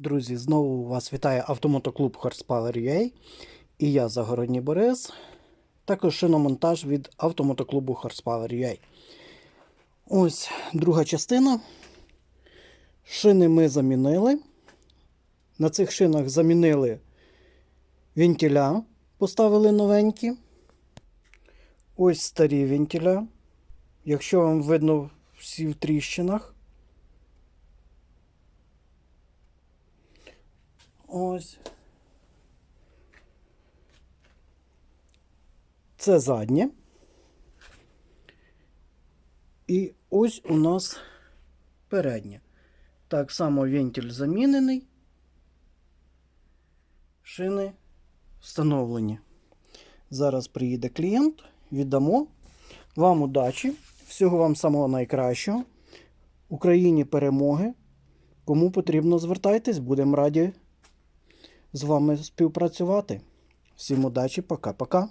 Друзі, знову вас вітає автомотоклуб Horsepower UA і я Загородній Борис. Також шиномонтаж від автомотоклубу Horsepower UA. Ось друга частина. Шини ми замінили. На цих шинах замінили вентиля, поставили новенькі. Ось старі вентиля. Якщо вам видно всі в тріщинах. Ось. Це заднє. І ось у нас переднє. Так само вентиль замінений. Шини встановлені. Зараз приїде клієнт, віддамо. Вам удачі, всього вам самого найкращого. Україні перемоги. Кому потрібно, звертайтесь, будемо раді з вами співпрацювати. Всім удачі, пока-пока.